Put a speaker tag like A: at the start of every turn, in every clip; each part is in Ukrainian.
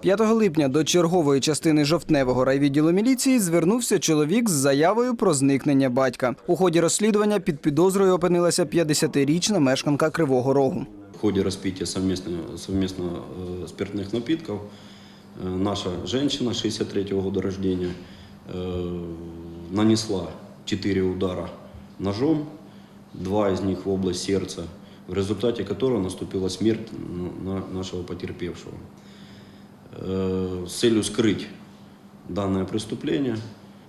A: 5 липня до чергової частини жовтневого райвідділу міліції звернувся чоловік з заявою про зникнення батька. У ході розслідування під підозрою опинилася 50-річна мешканка Кривого Рогу.
B: В ходе распития совместно, совместно э, спиртных напитков э, наша женщина 63 года рождения э, нанесла 4 удара ножом, два из них в область сердца, в результате которого наступила смерть ну, на- нашего потерпевшего. Э, С целью скрыть данное преступление,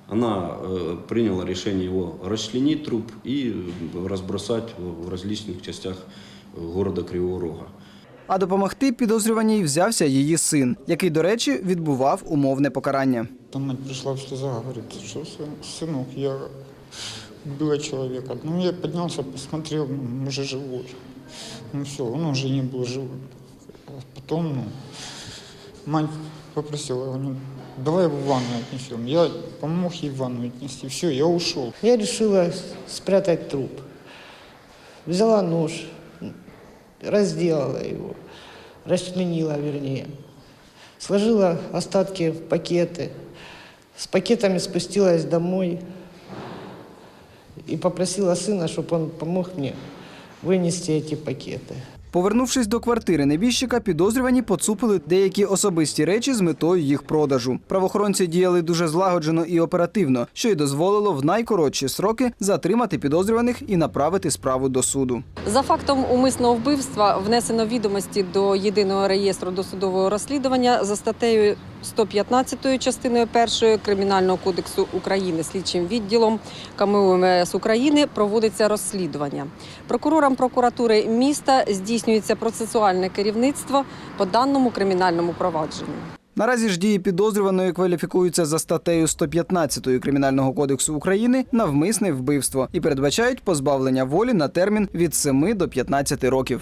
B: она э, приняла решение его расчленить труп и э, разбросать в в различных частях э, города Кривого Рога.
A: А допомогти підозрюваній взявся її син, який, до речі, відбував умовне покарання.
C: Там мать пришла в слезах, говорит, что сын- сынок, я убила человека. Ну, я поднялся, посмотрел, ну, он уже живой. Ну все, он уже не был живым. А потом, ну, Мать попросила, говорю, давай его в ванну отнесем. Я помог ей в ванну отнести. Все, я ушел.
D: Я решила спрятать труп. Взяла нож, разделала его, расчленила вернее. Сложила остатки в пакеты. С пакетами спустилась домой и попросила сына, чтобы он помог мне вынести эти пакеты.
A: Повернувшись до квартири небіжчика, підозрювані поцупили деякі особисті речі з метою їх продажу. Правоохоронці діяли дуже злагоджено і оперативно, що й дозволило в найкоротші сроки затримати підозрюваних і направити справу до суду.
E: За фактом умисного вбивства внесено відомості до єдиного реєстру досудового розслідування за статтею 115 частиною 1 Кримінального кодексу України слідчим відділом КМУ МВС України проводиться розслідування. Прокурорам прокуратури міста здійснюється процесуальне керівництво по даному кримінальному провадженню.
A: Наразі ж дії підозрюваної кваліфікуються за статтею 115 Кримінального кодексу України навмисне вбивство і передбачають позбавлення волі на термін від 7 до 15 років.